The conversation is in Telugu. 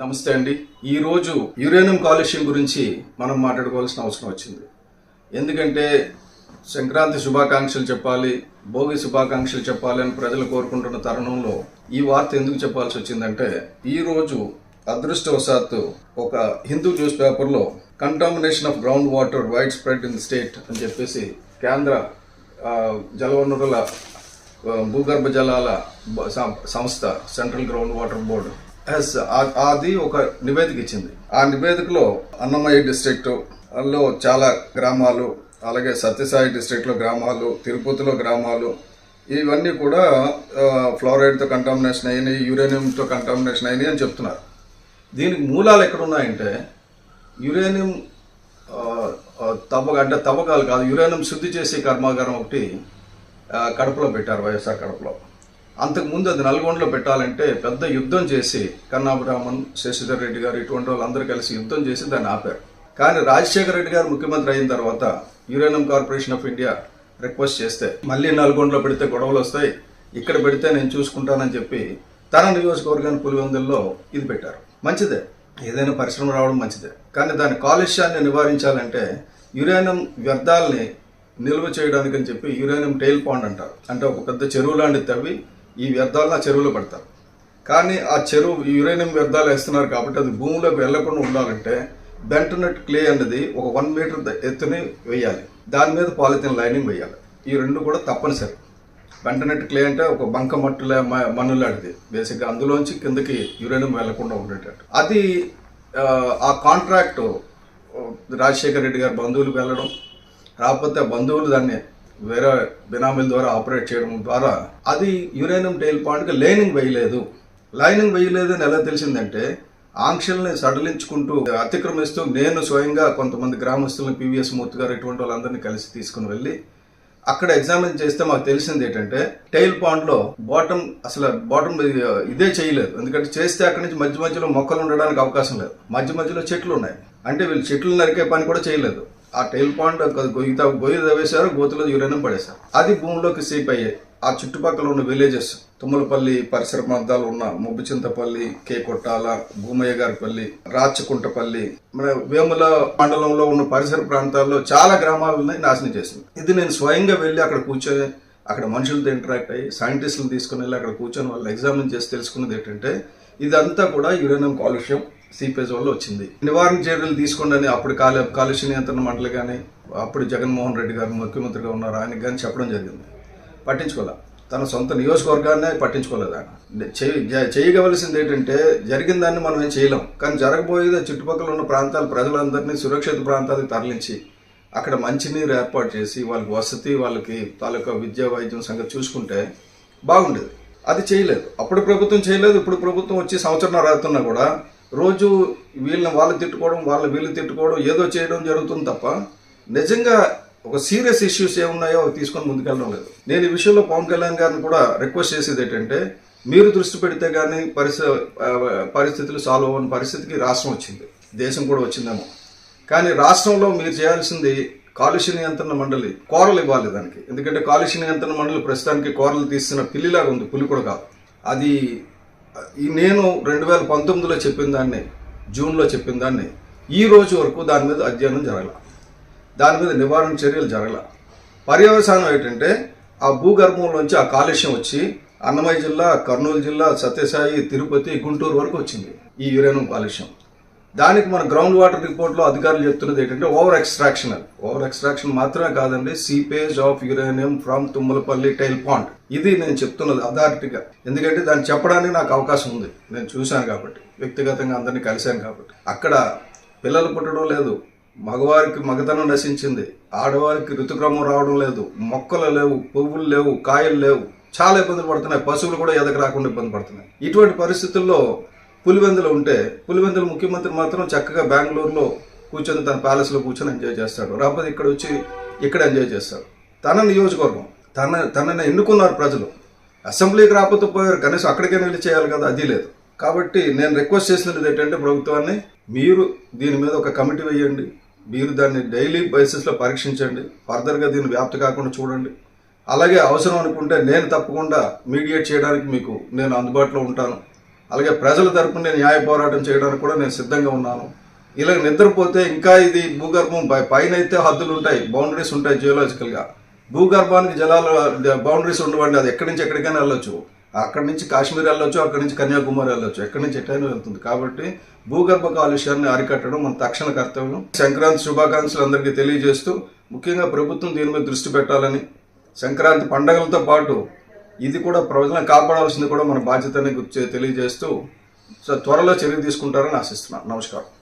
నమస్తే అండి. ఈరోజు యురేనియం కాలుష్యం గురించి మనం మాట్లాడుకోవాల్సిన అవసరం వచ్చింది. ఎందుకంటే సంక్రాంతి శుభాకాంక్షలు చెప్పాలి భోగి శుభాకాంక్షలు చెప్పాలి అని ప్రజలు కోరుకుంటున్న తరుణంలో ఈ వార్త ఎందుకు చెప్పాల్సి వచ్చిందంటే ఈరోజు అదృష్టవశాత్తు ఒక హిందూ న్యూస్ పేపర్లో contamination of ground water wide spread in state అని చెప్పేసి కేంద్ర జలవనరుల భూగర్భ జలాల సంస్థ సెంట్రల్ గ్రౌండ్ వాటర్ బోర్డు ఎస్ అది ఒక నివేదిక ఇచ్చింది. ఆ నివేదికలో అన్నమయ్య డిస్ట్రిక్ట్లో చాలా గ్రామాలు అలాగే సత్యసాయి డిస్ట్రిక్ట్లో గ్రామాలు తిరుపతిలో గ్రామాలు ఇవన్నీ కూడా ఫ్లోరైడ్తో కంటామినేషన్ అయినాయి యురేనియంతో కంటామినేషన్ అయినాయి అని చెప్తున్నారు. దీనికి మూలాలు ఎక్కడున్నాయంటే యురేనియం ఆ, తవ్వ అంటే తవ్వకాలు కాదు యురేనియం శుద్ధి చేసే కర్మాగారం ఒకటి కడపలో పెట్టారు వైఎస్ఆర్ కడపలో. అంతకుముందు అది నల్గొండలో పెట్టాలంటే పెద్ద యుద్ధం చేసి కన్నాబ్రాహ్మణ్ శశిధర్ రెడ్డి గారు ఇటువంటి వాళ్ళందరూ కలిసి యుద్ధం చేసి దాన్ని ఆపారు. కానీ రాజశేఖర రెడ్డి గారు ముఖ్యమంత్రి అయిన తర్వాత uranium corporation of India request చేస్తే మళ్ళీ నల్గొండలో పెడితే గొడవలు వస్తాయి ఇక్కడ పెడితే నేను చూసుకుంటానని చెప్పి తన నియోజకవర్గాన్ని పులివెందుల్లో ఇది పెట్టారు. మంచిదే. ఏదైనా పరిశ్రమ రావడం మంచిదే. కానీ దాని కాలుష్యాన్ని నివారించాలంటే యురేనియం వ్యర్థాలని నిల్వ చేయడానికి అని చెప్పి యురేనియం టైల్ పాండ్ అంటారు. అంటే ఒక పెద్ద చెరువు లాంటిది తవ్వి ఈ వ్యర్థాలను ఆ చెరువులో పెడతారు. కానీ ఆ చెరువు యురేనియం వ్యర్థాలు వేస్తున్నారు కాబట్టి అది భూమిలోకి వెళ్ళకుండా ఉండాలంటే బెంటనట్ క్లే అనేది ఒక వన్ మీటర్ ఎత్తుని వేయాలి. దాని మీద పాలిథిన్ లైనింగ్ వేయాలి. ఈ రెండు కూడా తప్పనిసరి. బెంటనట్ క్లే అంటే ఒక బంక మట్టులే మ- మన్నులాంటిది బేసిక్గా అందులోంచి కిందకి యురేనియం వెళ్ళకుండా ఉండేటట్టు. అది ఆ, కాంట్రాక్ట్ రాజశేఖర రెడ్డి గారి బంధువులకు వెళ్ళడం రాకపోతే ఆ బంధువులు దాన్ని వేరే బినామీల ద్వారా ఆపరేట్ చేయడం ద్వారా అది యురేనియం టైల్ పాయింట్కి లైనింగ్ వేయలేదు. లైనింగ్ వేయలేదు అని ఎలా తెలిసిందంటే ఆంక్షల్ని సడలించుకుంటూ అతిక్రమిస్తూ నేను స్వయంగా కొంతమంది గ్రామస్తులను పివిఎస్ మూర్తి గారు ఇటువంటి వాళ్ళందరినీ కలిసి తీసుకుని వెళ్ళి అక్కడ ఎగ్జామిన్ చేస్తే మాకు తెలిసింది ఏంటంటే టైల్ పాండ్లో బాటమ్ అసలు బాటమ్ ఇదే చేయలేదు. ఎందుకంటే చేస్తే అక్కడి నుంచి మధ్య మధ్యలో మొక్కలు ఉండడానికి అవకాశం లేదు. మధ్య మధ్యలో చెట్లు ఉన్నాయి. అంటే వీళ్ళు చెట్లు నరికే పని కూడా చేయలేదు. ఆ టైల్ పాండ్ ఒక గొయ్యి తవ్వ- గొయ్యి తవ్వేశారు గోతులో యూరేనియం పడేశారు. అది భూమిలోకి సీప్ అయ్యాయి ఆ చుట్టుపక్కల ఉన్న విలేజెస్ తుమ్మలపల్లి పరిసర ప్రాంతాలు ఉన్న ముబ్బుచింతపల్లి కే కొట్టాల భూమయ్య గారిపల్లి రాచకుంటపల్లి మన వేముల మండలంలో ఉన్న పరిసర ప్రాంతాల్లో చాలా గ్రామాలని నాశనం చేసింది. ఇది నేను స్వయంగా వెళ్ళి అక్కడ కూర్చొని అక్కడ మనుషులతో ఇంటరాక్ట్ అయ్యి సైంటిస్టులు తీసుకుని వెళ్ళి అక్కడ కూర్చొని వాళ్ళు ఎగ్జామిన్ చేసి తెలుసుకున్నది ఏంటంటే ఇదంతా కూడా యురేనియం కాలుష్యం. సిపిఎస్ వల్ల వచ్చింది. నివారణ చర్యలు తీసుకోండి అని అప్పుడు కాలు కాలుష్య నియంత్రణ మండలి కానీ అప్పుడు జగన్మోహన్ రెడ్డి గారు ముఖ్యమంత్రిగా ఉన్నారు ఆయనకి కానీ చెప్పడం జరిగింది. పట్టించుకోలే. తన సొంత నియోజకవర్గాన్నే పట్టించుకోలేదు ఆయన. చేయ- చేయగవలసింది ఏంటంటే జరిగిన దాన్ని మనం ఏం చేయలేం. కానీ జరగబోయేది చుట్టుపక్కల ఉన్న ప్రాంతాల ప్రజలందరినీ సురక్షిత ప్రాంతాలకు తరలించి అక్కడ మంచినీరు ఏర్పాటు చేసి వాళ్ళకి వసతి వాళ్ళకి తాలూకా విద్యా వైద్యం సంగతి చూసుకుంటే బాగుండేది. అది చేయలేదు. అప్పుడు ప్రభుత్వం చేయలేదు ఇప్పుడు ప్రభుత్వం వచ్చి సంవత్సరం రాస్తున్నా కూడా రోజు వీళ్ళని వాళ్ళు తిట్టుకోవడం వాళ్ళ వీళ్ళు తిట్టుకోవడం ఏదో చేయడం జరుగుతుంది తప్ప నిజంగా ఒక సీరియస్ ఇష్యూస్ ఏమున్నాయో అవి తీసుకొని ముందుకెళ్ళడం లేదు. నేను ఈ విషయంలో పవన్ కళ్యాణ్ గారిని కూడా రిక్వెస్ట్ చేసేది ఏంటంటే మీరు దృష్టి పెడితే కానీ పరిస్థితి పరిస్థితులు సాల్వ్ అవ్వని పరిస్థితికి రాష్ట్రం వచ్చింది. దేశం కూడా వచ్చిందేమో. కానీ రాష్ట్రంలో మీరు చేయాల్సింది కాలుష్య నియంత్రణ మండలి కోరలు ఇవ్వాలి దానికి. ఎందుకంటే కాలుష్య నియంత్రణ మండలి ప్రస్తుతానికి కోరలు తీస్తున్న పిల్లిలాగా ఉంది పులి కూడా కాదు. అది నేను రెండు వేల పంతొమ్మిదిలో చెప్పిన దాన్ని జూన్లో చెప్పిన దాన్ని ఈ రోజు వరకు దాని మీద అధ్యయనం జరగల. దాని మీద నివారణ చర్యలు జరగల. పర్యవసానం ఏంటంటే ఆ భూగర్భంలోంచి ఆ కాలుష్యం వచ్చి అన్నమయ్య జిల్లా కర్నూలు జిల్లా సత్యసాయి తిరుపతి గుంటూరు వరకు వచ్చింది ఈ యురేనం కాలుష్యం. దానికి మన గ్రౌండ్ వాటర్ రిపోర్ట్లో అధికారులు చెప్తున్నది ఏంటంటే ఓవర్ ఎక్స్ట్రాక్షన్ అది. ఓవర్ ఎక్స్ట్రాక్షన్ మాత్రమే కాదండి seepage of uranium from Tummalapalli tail pond. ఇది నేను చెప్తున్నది అథారిటీగా. ఎందుకంటే దాన్ని చెప్పడానికి నాకు అవకాశం ఉంది. నేను చూశాను కాబట్టి వ్యక్తిగతంగా అందరినీ కలిశాను కాబట్టి. అక్కడ పిల్లలు పుట్టడం లేదు మగవారికి మగతనం నశించింది ఆడవారికి ఋతుక్రమం రావడం లేదు మొక్కలు లేవు పువ్వులు లేవు కాయలు లేవు. చాలా ఇబ్బందులు పడుతున్నాయి పశువులు కూడా ఎదక రాకుండా ఇబ్బంది పడుతున్నాయి. ఇటువంటి పరిస్థితుల్లో పులివెందులు ఉంటే పులివెందుల ముఖ్యమంత్రి మాత్రం చక్కగా బెంగళూరులో కూర్చొని తన ప్యాలెస్లో కూర్చొని ఎంజాయ్ చేస్తాడు. రాకపోతే ఇక్కడ వచ్చి ఇక్కడ ఎంజాయ్ చేస్తాడు. తన నియోజకవర్గం తన తనని ఎన్నుకున్నారు ప్రజలు. అసెంబ్లీకి రాకపోతే పోయారు. కనీసం అక్కడికైనా వెళ్ళి చేయాలి కదా అది లేదు. కాబట్టి నేను రిక్వెస్ట్ చేసినది ఏంటంటే ప్రభుత్వాన్ని మీరు దీని మీద ఒక కమిటీ వేయండి. మీరు దాన్ని డైలీ బేసిస్లో పరీక్షించండి. ఫర్దర్గా దీన్ని వ్యాప్తి కాకుండా చూడండి. అలాగే అవసరం అనుకుంటే నేను తప్పకుండా మీడియేట్ చేయడానికి మీకు నేను అందుబాటులో ఉంటాను. అలాగే ప్రజల తరపున నేను న్యాయ పోరాటం చేయడానికి కూడా నేను సిద్ధంగా ఉన్నాను. ఇలా నిద్రపోతే ఇంకా ఇది భూగర్భం పై- పైన అయితే హద్దులు ఉంటాయి బౌండరీస్ ఉంటాయి జియోలాజికల్గా భూగర్భానికి జలాలు బౌండరీస్ ఉండవండి అది ఎక్కడి నుంచి ఎక్కడికైనా వెళ్ళొచ్చు. అక్కడి నుంచి కాశ్మీర్ వెళ్ళొచ్చు అక్కడి నుంచి కన్యాకుమారి వెళ్ళొచ్చు ఎక్కడి నుంచి ఎట్టైనా వెళ్తుంది. కాబట్టి భూగర్భ కాలుష్యాన్ని అరికట్టడం మన తక్షణ కర్తవ్యం. సంక్రాంతి శుభాకాంక్షలు అందరికీ తెలియజేస్తూ ముఖ్యంగా ప్రభుత్వం దీని మీద దృష్టి పెట్టాలని సంక్రాంతి పండగలతో పాటు ఇది కూడా ప్రజలను కాపాడాల్సింది కూడా మన బాధ్యతని తెలియజేస్తూ సో త్వరలో చర్య తీసుకుంటారని ఆశిస్తున్నాను. నమస్కారం.